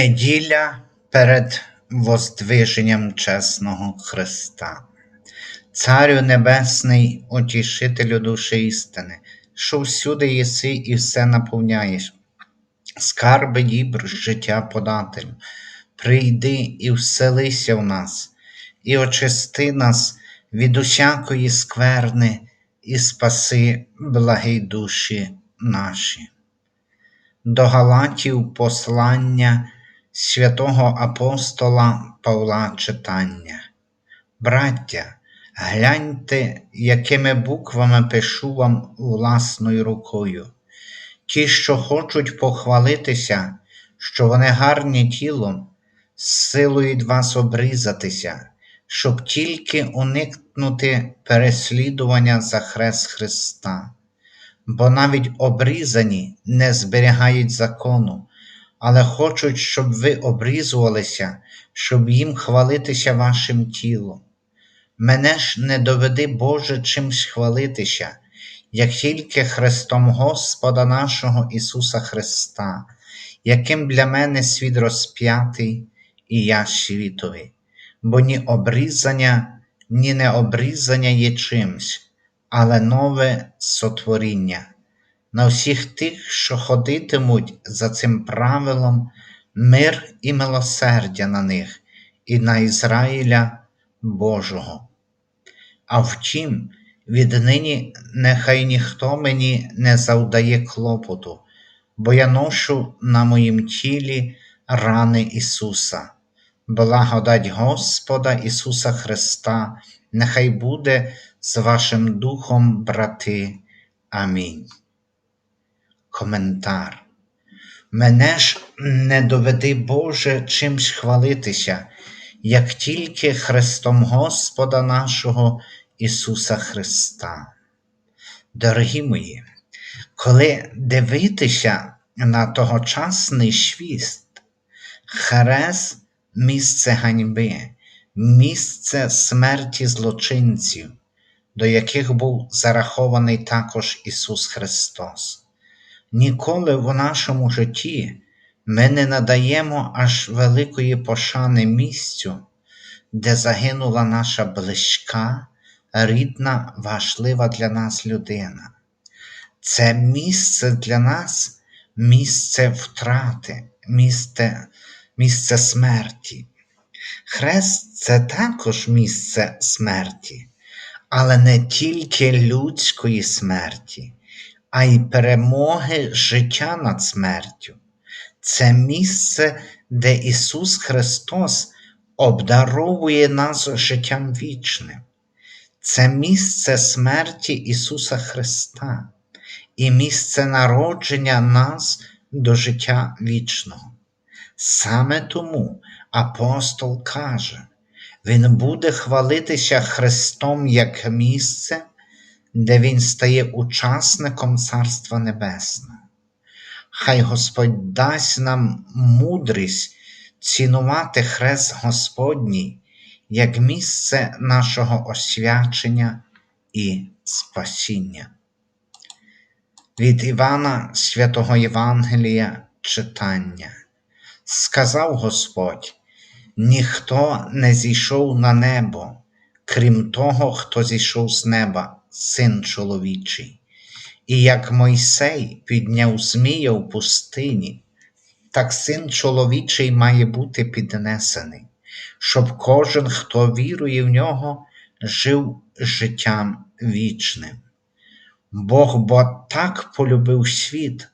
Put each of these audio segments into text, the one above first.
Неділя перед Воздвиженням чесного Христа. Царю Небесний, утішителю душі істини, що всюди єси і все наповняєш, скарби дібр життя подателю, прийди і вселися в нас, і очисти нас від усякої скверни, і спаси благі душі наші. До Галатів послання святого апостола Павла читання. Браття, гляньте, якими буквами пишу вам власною рукою. Ті, що хочуть похвалитися, що вони гарні тілом, силують вас обрізатися, щоб тільки уникнути переслідування за хрест Христа. Бо навіть обрізані не зберігають закону, але хочуть, щоб ви обрізувалися, щоб їм хвалитися вашим тілом. Мене ж не доведи, Боже, чимсь хвалитися, як тільки Христом Господа нашого Ісуса Христа, яким для мене світ розп'ятий, і я світові, бо ні обрізання, ні необрізання є чимсь, але нове сотворіння на всіх тих, що ходитимуть за цим правилом, мир і милосердя на них, і на Ізраїля Божого. А втім, віднині нехай ніхто мені не завдає клопоту, бо я ношу на моїм тілі рани Ісуса. Благодать Господа Ісуса Христа, нехай буде з вашим Духом, брати. Амінь. Коментар. Мене ж не доведи, Боже, чимсь хвалитися, як тільки Христом Господа нашого Ісуса Христа. Дорогі мої, коли дивитися на тогочасний свіст, хрест місце ганьби, місце смерті злочинців, до яких був зарахований також Ісус Христос. Ніколи в нашому житті ми не надаємо аж великої пошани місцю, де загинула наша близька, рідна, важлива для нас людина. Це місце для нас місце втрати, місце, місце смерті. Хрест це також місце смерті, але не тільки людської смерті а й перемоги життя над смертю. Це місце, де Ісус Христос обдаровує нас життям вічним. Це місце смерті Ісуса Христа і місце народження нас до життя вічного. Саме тому апостол каже, Він буде хвалитися Христом як місце, де Він стає учасником Царства Небесного. Хай Господь дасть нам мудрість цінувати хрест Господній як місце нашого освячення і спасіння. Від Івана Святого Євангелія читання. Сказав Господь: ніхто не зійшов на небо, крім того, хто зійшов з неба, син чоловічий, і як Мойсей підняв Змія в пустині, так син чоловічий має бути піднесений, щоб кожен, хто вірує в нього, жив життям вічним. Бог бо так полюбив світ,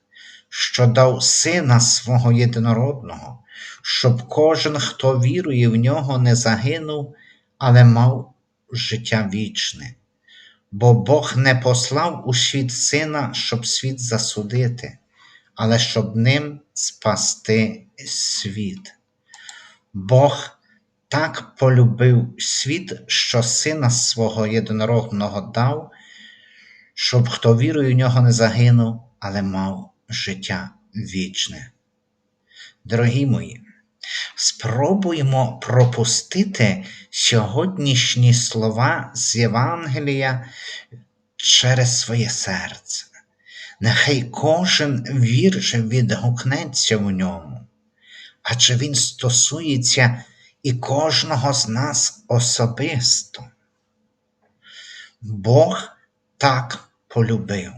що дав сина свого єдинородного, щоб кожен, хто вірує в нього, не загинув, але мав життя вічне бо Бог не послав у світ сина, щоб світ засудити, але щоб ним спасти світ. Бог так полюбив світ, що сина свого єдинородного дав, щоб хто вірує в нього не загинув, але мав життя вічне. Дорогі мої, Спробуємо пропустити сьогоднішні слова з Євангелія через своє серце. Нехай кожен вірш відгукнеться в ньому, адже Він стосується і кожного з нас особисто. Бог так полюбив.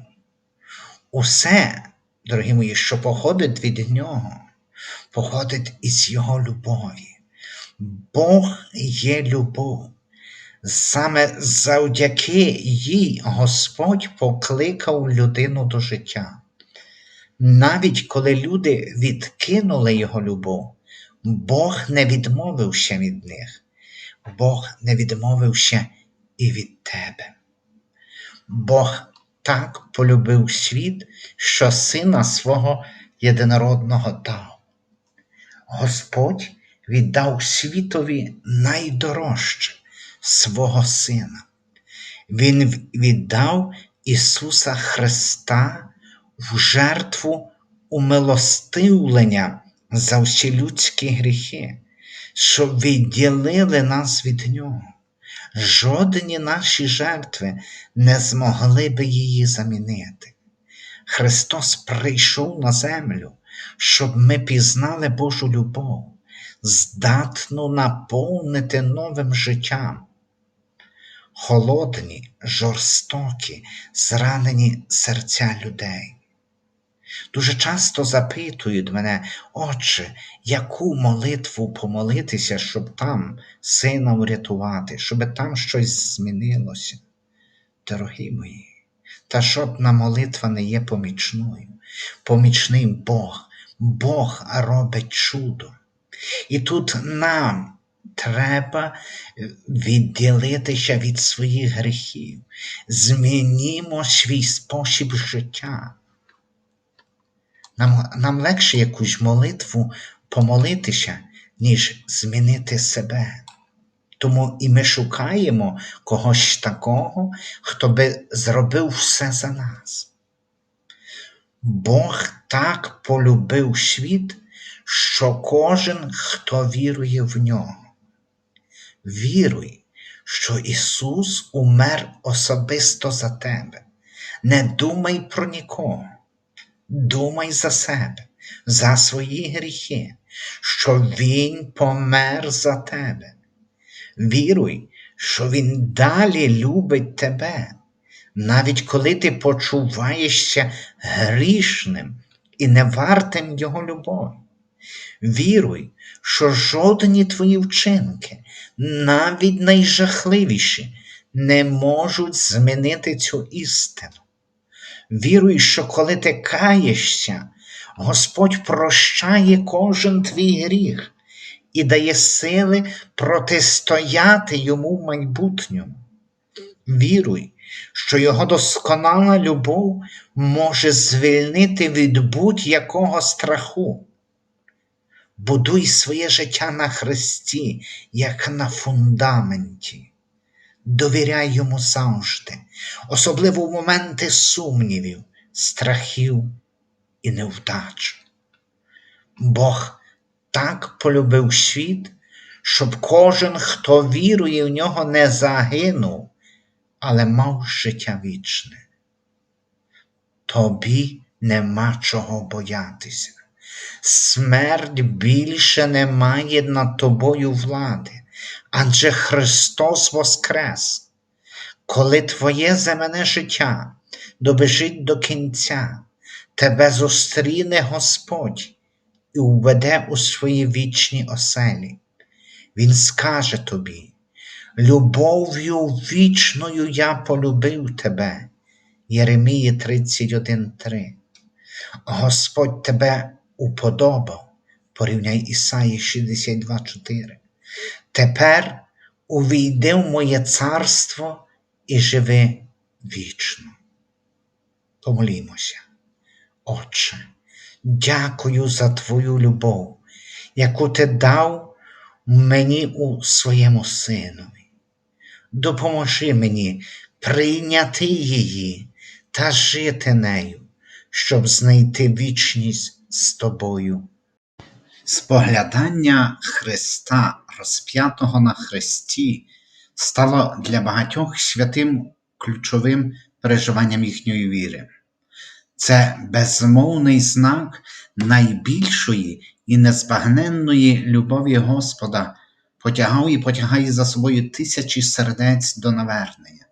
Усе, дорогі мої, що походить від Нього, походить із Його любові. Бог є любов. Саме завдяки їй Господь покликав людину до життя. Навіть коли люди відкинули Його любов, Бог не відмовився від них, Бог не відмовився і від тебе. Бог так полюбив світ, що сина свого єдинородного дав. Господь віддав світові найдорожче свого Сина. Він віддав Ісуса Христа в жертву умилостивлення за всі людські гріхи, щоб відділили нас від Нього. Жодні наші жертви не змогли би її замінити. Христос прийшов на землю, щоб ми пізнали Божу любов, здатну наповнити новим життям. Холодні, жорстокі, зранені серця людей. Дуже часто запитують мене, Отче, яку молитву помолитися, щоб там сина врятувати, щоб там щось змінилося. Дорогі мої, та жодна молитва не є помічною. Помічний Бог, Бог робить чудо. І тут нам треба відділитися від своїх гріхів. Змінімо свій спосіб життя. Нам, нам легше якусь молитву помолитися, ніж змінити себе. Тому і ми шукаємо когось такого, хто би зробив все за нас. Бог так полюбив світ, що кожен, хто вірує в нього. Віруй, що Ісус умер особисто за тебе. Не думай про нікого. Думай за себе, за свої гріхи, що Він помер за тебе. Віруй, що Він далі любить тебе, навіть коли ти почуваєшся грішним і невартим Його любові. Віруй, що жодні твої вчинки, навіть найжахливіші, не можуть змінити цю істину. Віруй, що коли ти каєшся, Господь прощає кожен твій гріх і дає сили протистояти йому в майбутньому. Віруй, що Його досконала любов може звільнити від будь-якого страху. Будуй своє життя на Христі, як на фундаменті. Довіряй йому завжди, особливо в моменти сумнівів, страхів і невдач. Бог так полюбив світ, щоб кожен, хто вірує в нього, не загинув, але мав життя вічне. Тобі нема чого боятися. Смерть більше не має над тобою влади, адже Христос Воскрес. Коли твоє земне життя добежить до кінця, тебе зустріне Господь і уведе у свої вічні оселі. Він скаже тобі, любов'ю вічною я полюбив тебе. Єремії 31.3. Господь тебе уподобав, порівняй Ісаї 62.4. Тепер увійди в моє царство і живи вічно. Помолімося. Отче, дякую за Твою любов, яку Ти дав мені у своєму Синові. Допоможи мені прийняти її та жити нею, щоб знайти вічність з тобою. Споглядання Христа, розп'ятого на Христі, стало для багатьох святим ключовим переживанням їхньої віри. Це безмовний знак найбільшої і незбагненної любові Господа потягав і потягає за собою тисячі сердець до навернення,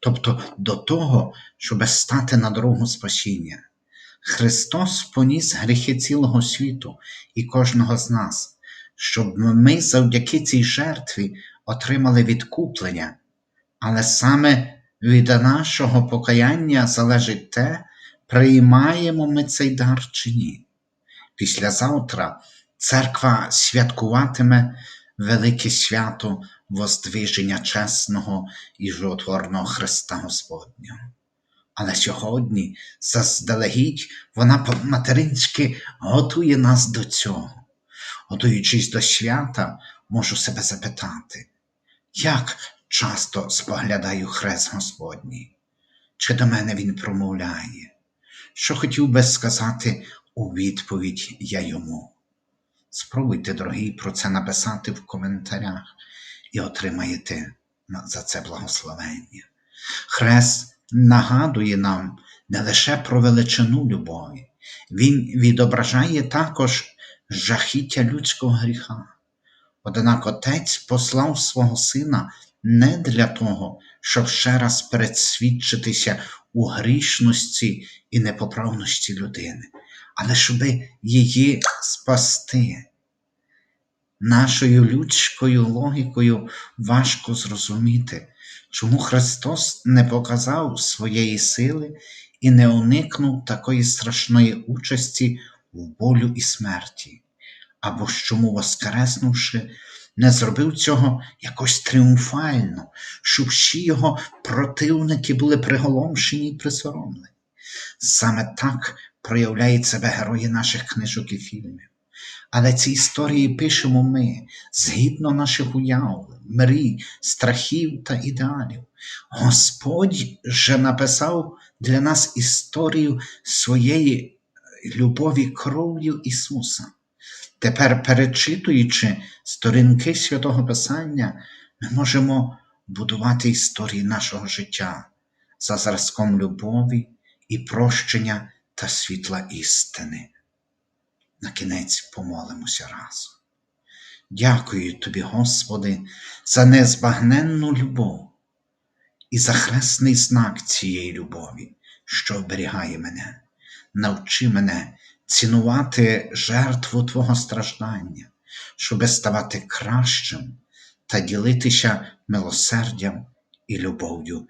тобто до того, щоб стати на дорогу спасіння. Христос поніс гріхи цілого світу і кожного з нас, щоб ми завдяки цій жертві отримали відкуплення, але саме від нашого покаяння залежить те, приймаємо ми цей дар чи ні. Післязавтра церква святкуватиме велике свято Воздвиження чесного і животворного Христа Господнього. Але сьогодні, заздалегідь, вона по-материнськи готує нас до цього. Готуючись до свята, можу себе запитати, як часто споглядаю хрест Господній, чи до мене він промовляє, що хотів би сказати у відповідь я йому. Спробуйте, дорогі, про це написати в коментарях і отримаєте за це благословення. Хрест нагадує нам не лише про величину любові, він відображає також жахіття людського гріха. Однак Отець послав свого Сина не для того, щоб ще раз передсвідчитися у грішності і непоправності людини, але щоб її спасти. Нашою людською логікою важко зрозуміти, чому Христос не показав своєї сили і не уникнув такої страшної участі в болю і смерті, або ж чому, воскреснувши, не зробив цього якось тріумфально, щоб всі його противники були приголомшені й присоромлені. Саме так проявляють себе герої наших книжок і фільмів. Але ці історії пишемо ми згідно наших уяв, мрій, страхів та ідеалів. Господь же написав для нас історію своєї любові кров'ю Ісуса. Тепер, перечитуючи сторінки Святого Писання, ми можемо будувати історії нашого життя за зразком любові і прощення та світла істини. На кінець помолимося разом. Дякую тобі, Господи, за незбагненну любов і за хресний знак цієї любові, що оберігає мене. Навчи мене цінувати жертву Твого страждання, щоби ставати кращим та ділитися милосердям і любов'ю.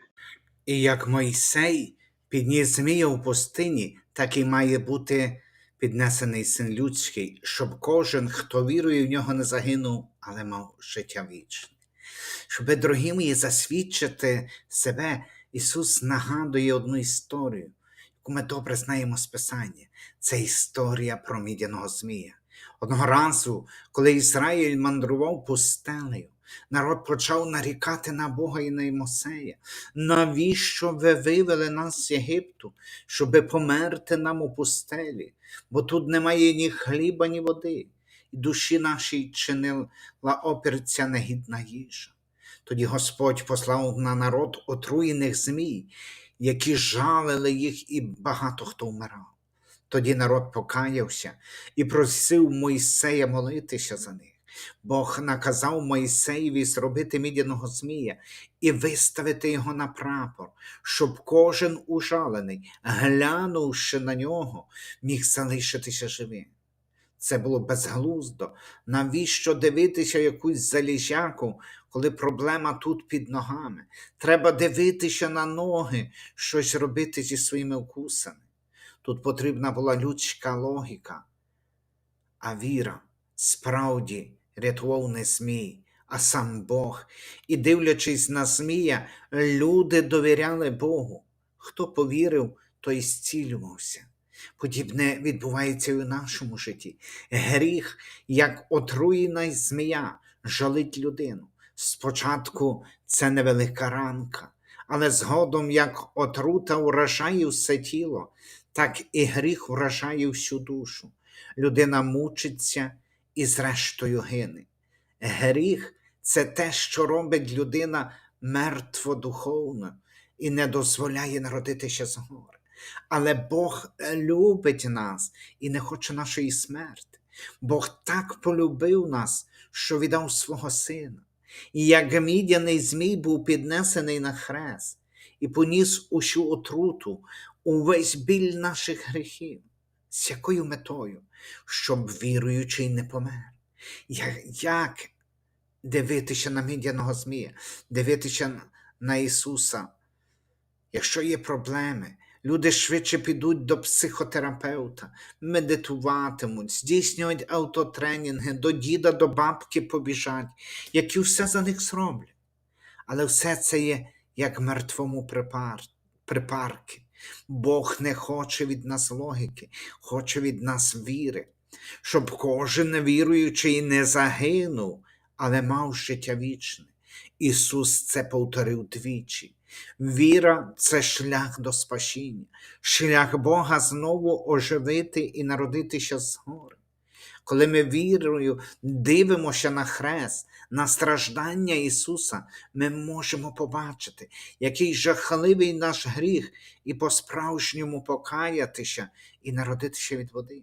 І як Мойсей підніс Змія у пустині, так і має бути піднесений син людський, щоб кожен, хто вірує в нього, не загинув, але мав життя вічне. Щоб, дорогі мої, засвідчити себе, Ісус нагадує одну історію, яку ми добре знаємо з Писання. Це історія про мідяного Змія. Одного разу, коли Ізраїль мандрував пустелею, народ почав нарікати на Бога і на Мосея. Навіщо ви вивели нас з Єгипту, щоби померти нам у пустелі? Бо тут немає ні хліба, ні води, і душі нашій чинила опір ця негідна їжа. Тоді Господь послав на народ отруєних змій, які жалили їх, і багато хто вмирав. Тоді народ покаявся і просив Мойсея молитися за них. Бог наказав Мойсеєві зробити мідяного змія і виставити його на прапор, щоб кожен ужалений, глянувши на нього, міг залишитися живим. Це було безглуздо. Навіщо дивитися якусь заліжаку, коли проблема тут під ногами? Треба дивитися на ноги, щось робити зі своїми укусами. Тут потрібна була людська логіка, а віра справді рятував не Змій, а сам Бог. І, дивлячись на Змія, люди довіряли Богу. Хто повірив, той зцілювався. Подібне відбувається і у нашому житті. Гріх, як отруєна змія, жалить людину. Спочатку це невелика ранка, але згодом, як отрута уражає все тіло, так і гріх уражає всю душу. Людина мучиться і зрештою гине. Гріх це те, що робить людина мертво духовно і не дозволяє народитися згори. Але Бог любить нас і не хоче нашої смерти. Бог так полюбив нас, що віддав свого сина. І як мідяний змій був піднесений на хрест і поніс усю отруту, увесь біль наших гріхів. З якою метою? Щоб віруючий не помер. Як дивитися на мідяного змія, дивитися на Ісуса? Якщо є проблеми, люди швидше підуть до психотерапевта, медитуватимуть, здійснюють автотренінги, до діда, до бабки побіжать, які все за них зроблять. Але все це є як мертвому припар... припарки. Бог не хоче від нас логіки, хоче від нас віри, щоб кожен віруючий не загинув, але мав життя вічне. Ісус це повторив двічі. Віра це шлях до спасіння, шлях Бога знову оживити і народитися згори. Коли ми вірою дивимося на хрест, на страждання Ісуса, ми можемо побачити, який жахливий наш гріх, і по-справжньому покаятися і народитися від води.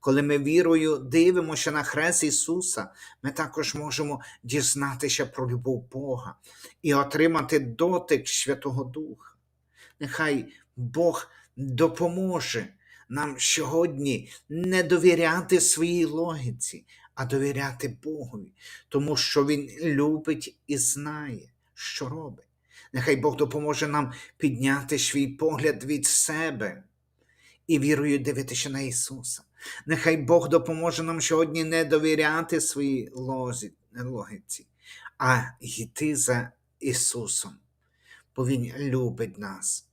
Коли ми вірою дивимося на хрест Ісуса, ми також можемо дізнатися про любов Бога і отримати дотик Святого Духа. Нехай Бог допоможе нам сьогодні не довіряти своїй логіці, а довіряти Богові, тому що Він любить і знає, що робить. Нехай Бог допоможе нам підняти свій погляд від себе і вірою дивитися на Ісуса. Нехай Бог допоможе нам сьогодні не довіряти своїй логіці, а йти за Ісусом, бо Він любить нас.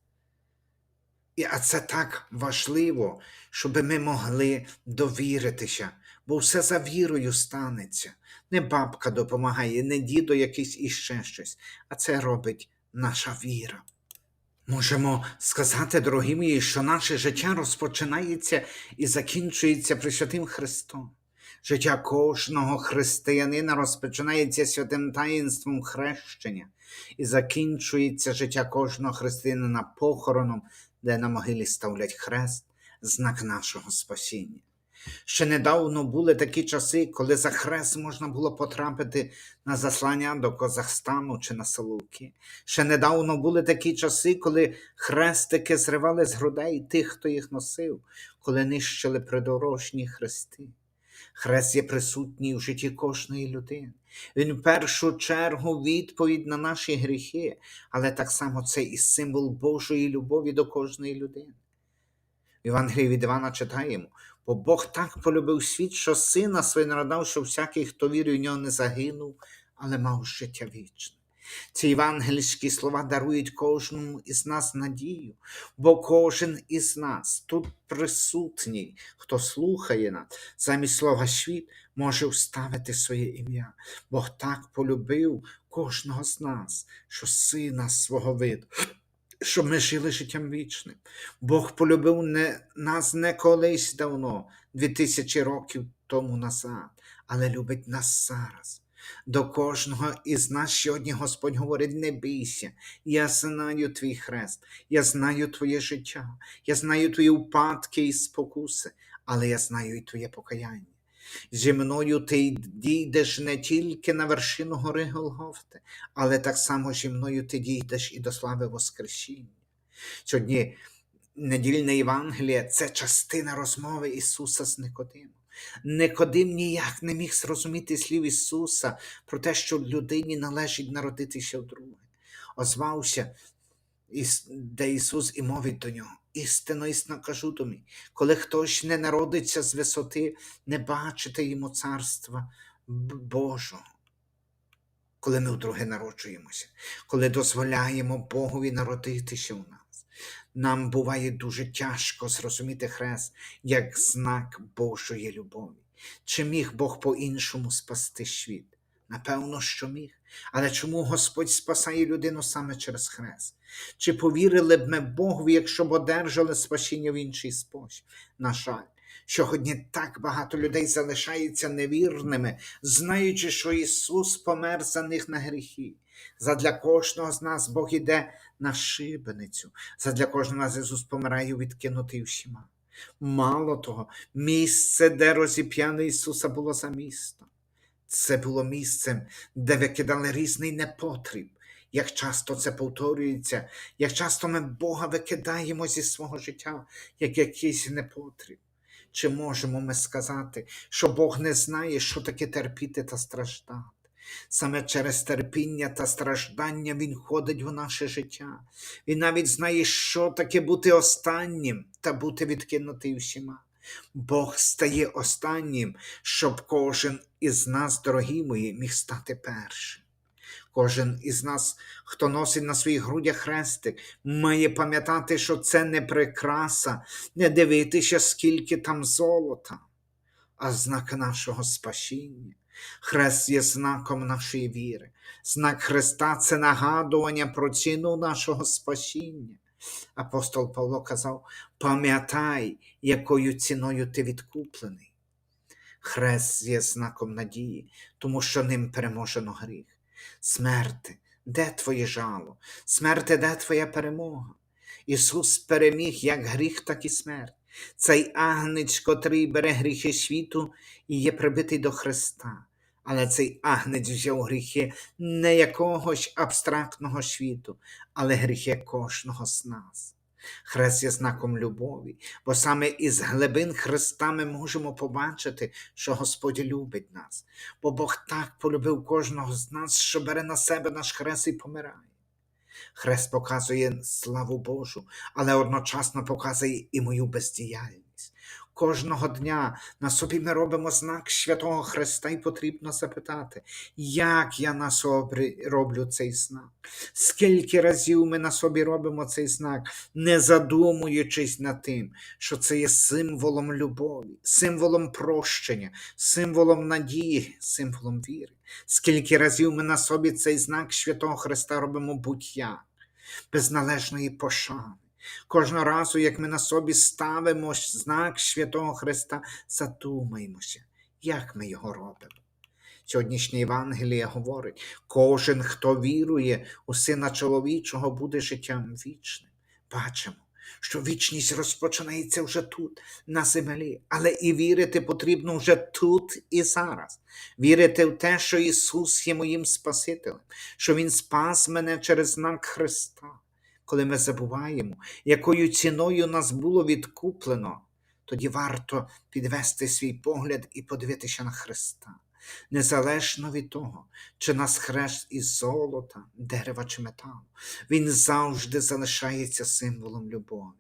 А це так важливо, щоб ми могли довіритися, бо все за вірою станеться. Не бабка допомагає, не дідо якийсь іще щось, а це робить наша віра. Можемо сказати, дорогі мої, що наше життя розпочинається і закінчується Пресвятим Христом. Життя кожного християнина розпочинається святим таїнством хрещення і закінчується життя кожного християнина похороном, де на могилі ставлять хрест, знак нашого спасіння. Ще недавно були такі часи, коли за хрест можна було потрапити на заслання до Казахстану чи на Соловки. Ще недавно були такі часи, коли хрестики зривали з грудей тих, хто їх носив, коли нищили придорожні хрести. Хрест є присутній у житті кожної людини. Він в першу чергу відповідь на наші гріхи, але так само це і символ Божої любові до кожної людини. В Євангелії від Івана читаємо, бо Бог так полюбив світ, що сина свого народав, що всякий, хто вірує в нього, не загинув, але мав життя вічне. Ці євангельські слова дарують кожному із нас надію, бо кожен із нас тут присутній, хто слухає нас, замість слова світ може вставити своє ім'я. Бог так полюбив кожного з нас, що сина свого виду, щоб ми жили життям вічним. Бог полюбив не, нас не колись давно, дві тисячі років тому назад, але любить нас зараз. До кожного із нас сьогодні Господь говорить: не бійся, я знаю твій хрест, я знаю твоє життя, я знаю твої впадки і спокуси, але я знаю і твоє покаяння. Зі мною ти дійдеш не тільки на вершину гори Голгофти, але так само зі мною ти дійдеш і до слави Воскресіння. Сьогодні недільне Євангеліє це частина розмови Ісуса з Никодимом. Никодим ніяк не міг зрозуміти слів Ісуса про те, що людині належить народитися вдруге. Озвався, де Ісус і мовить до нього. Істинно, істинно кажу тобі, коли хтось не народиться з висоти, не бачите йому царства Божого. Коли ми вдруге народжуємося, коли дозволяємо Богові народитися у нас, нам буває дуже тяжко зрозуміти хрест як знак Божої любові. Чи міг Бог по-іншому спасти світ? Напевно, що міг. Але чому Господь спасає людину саме через хрест? Чи повірили б ми Богові, якщо б одержали спасіння в інший спосіб? На жаль, Сьогодні так багато людей залишаються невірними, знаючи, що Ісус помер за них на гріхи. Задля кожного з нас Бог іде на шибеницю. Задля кожного з нас Ісус помирає відкинутий всіма. Мало того, місце, де розіп'яне Ісуса було за містом. Це було місцем, де викидали різний непотріб. Як часто це повторюється, як часто ми Бога викидаємо зі свого життя, як якийсь непотріб. Чи можемо ми сказати, що Бог не знає, що таке терпіти та страждати? Саме через терпіння та страждання Він ходить в наше життя. Він навіть знає, що таке бути останнім та бути відкинутий всіма. Бог стає останнім, щоб кожен із нас, дорогі мої, міг стати першим. Кожен із нас, хто носить на своїх грудях хрестик, має пам'ятати, що це не прикраса, не дивитися, скільки там золота, а знак нашого спасіння. Хрест є знаком нашої віри. Знак Христа це нагадування про ціну нашого спасіння. Апостол Павло казав: пам'ятай, якою ціною ти відкуплений. Хрест є знаком надії, тому що ним переможено гріх. Смерти, де твоє жало? Смерти, де твоя перемога? Ісус переміг як гріх, так і смерть. Цей агнець, котрий бере гріхи світу і є прибитий до Христа. Але цей агнець взяв гріхи не якогось абстрактного світу, але гріхи кожного з нас. Хрест є знаком любові, бо саме із глибин Христа ми можемо побачити, що Господь любить нас, бо Бог так полюбив кожного з нас, що бере на себе наш хрест і помирає. Хрест показує славу Божу, але одночасно показує і мою бездіяльність. Кожного дня на собі ми робимо знак Святого Христа і потрібно запитати, як я на собі роблю цей знак. Скільки разів ми на собі робимо цей знак, не задумуючись над тим, що це є символом любові, символом прощення, символом надії, символом віри. Скільки разів ми на собі цей знак Святого Христа робимо будь-як, без належної пошани. Кожного разу, як ми на собі ставимо знак Святого Христа, задумаємося, як ми його робимо. Сьогоднішнє Євангеліє говорить: кожен, хто вірує у Сина чоловічого, буде життям вічним. Бачимо, що вічність розпочинається вже тут, на землі, але і вірити потрібно вже тут і зараз. Вірити в те, що Ісус є моїм Спасителем, що Він спас мене через знак Христа. Коли ми забуваємо, якою ціною нас було відкуплено, тоді варто підвести свій погляд і подивитися на Христа незалежно від того, чи нас хрест із золота, дерева чи металу, він завжди залишається символом любові.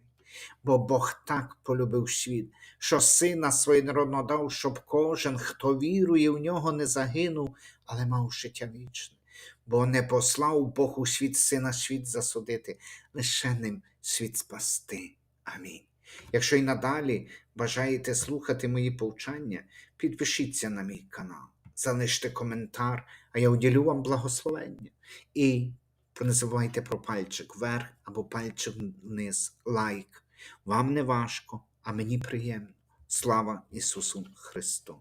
Бо Бог так полюбив світ, що сина своєнародного дав, щоб кожен, хто вірує в нього, не загинув, але мав життя вічне. Бо не послав Бог у світ сина світ засудити, лише ним світ спасти. Амінь. Якщо й надалі бажаєте слухати мої повчання, підпишіться на мій канал, залиште коментар, а я уділю вам благословення. І не забувайте про пальчик вверх або пальчик вниз, лайк. Вам не важко, а мені приємно. Слава Ісусу Христу!